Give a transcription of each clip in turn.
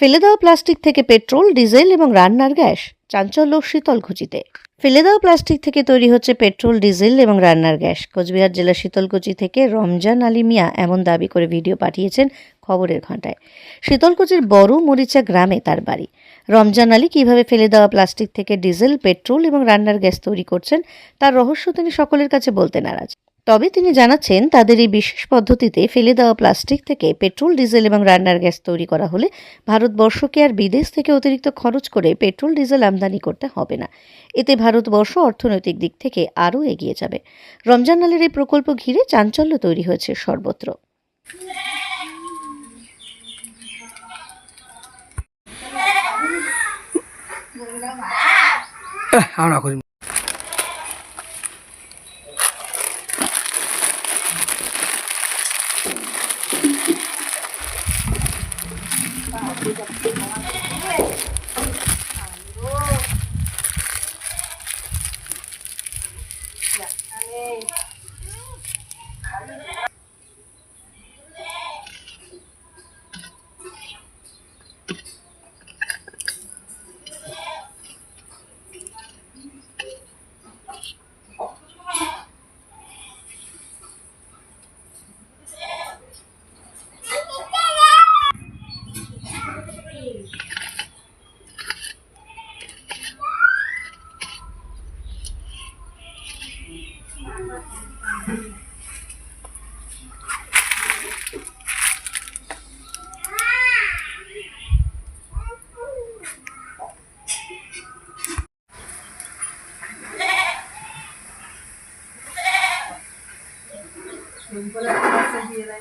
ফেলে দেওয়া প্লাস্টিক থেকে পেট্রোল, ডিজেল এবং রান্নার গ্যাস, চাঞ্চল্য শীতলকুচিতে ফেলে দেওয়া প্লাস্টিক থেকে তৈরি হচ্ছে পেট্রোল, ডিজেল এবং রান্নার গ্যাস। কোচবিহার জেলার শীতলকুচি থেকে রমজান আলী মিয়া এমন দাবি করে ভিডিও পাঠিয়েছেন খবরের ঘণ্টায়। শীতলকুচির বড় মরিচা গ্রামে তার বাড়ি। রমজান আলী কীভাবে ফেলে দেওয়া প্লাস্টিক থেকে ডিজেল, পেট্রোল এবং রান্নার গ্যাস তৈরি করছেন, তার রহস্য তিনি সকলের কাছে বলতে নারাজ। তবে তিনি জানাচ্ছেন, তাদের এই বিশেষ পদ্ধতিতে ফেলে দেওয়া প্লাস্টিক থেকে পেট্রোল, ডিজেল এবং রান্নার গ্যাস তৈরি করা হলে ভারতবর্ষকে আর বিদেশ থেকে অতিরিক্ত খরচ করে পেট্রোল, ডিজেল আমদানি করতে হবে না। এতে ভারতবর্ষ অর্থনৈতিক দিক থেকে আরও এগিয়ে যাবে। রমজান আলীর এই প্রকল্প ঘিরে চাঞ্চল্য তৈরি হয়েছে সর্বত্র। করি। Thank you. Ibyo 己来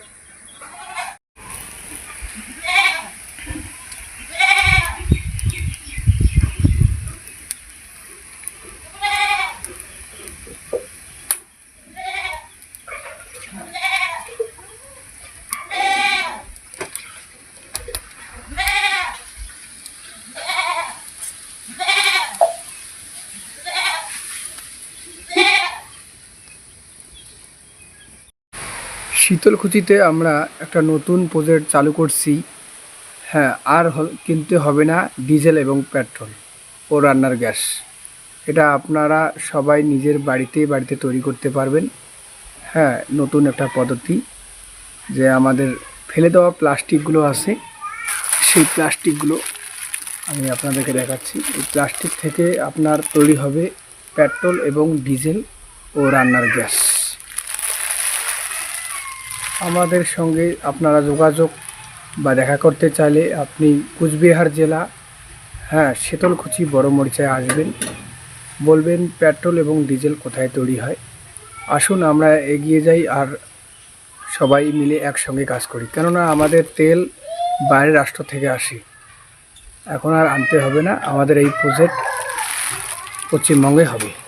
শীতলকুচিতে আমরা একটা নতুন প্রজেক্ট চালু করছি। হ্যাঁ আর কিনতে হবে না ডিজেল এবং পেট্রোল ও রান্নার গ্যাস। এটা আপনারা সবাই নিজের বাড়িতে বাড়িতে তৈরি করতে পারবেন। হ্যাঁ নতুন একটা পদ্ধতি যে আমাদের ফেলে দেওয়া প্লাস্টিকগুলো আছে, সেই প্লাস্টিকগুলো আমি আপনাদেরকে দেখাচ্ছি। এই প্লাস্টিক থেকে আপনার তৈরি হবে পেট্রোল এবং ডিজেল ও রান্নার গ্যাস। আমাদের সঙ্গে আপনারা যোগাযোগ বা দেখা করতে চাইলে আপনি কুচবিহার জেলা হ্যাঁ শীতলকুচি বড় মরিচায় আসবেন। বলবেন পেট্রোল এবং ডিজেল কোথায় তৈরি হয়। আসুন, আমরা এগিয়ে যাই আর সবাই মিলে একসঙ্গে কাজ করি। কেননা আমাদের তেল বাইরের রাষ্ট্র থেকে আসে। এখন আর আনতে হবে না। আমাদের এই প্রজেক্ট পশ্চিমবঙ্গে হবে।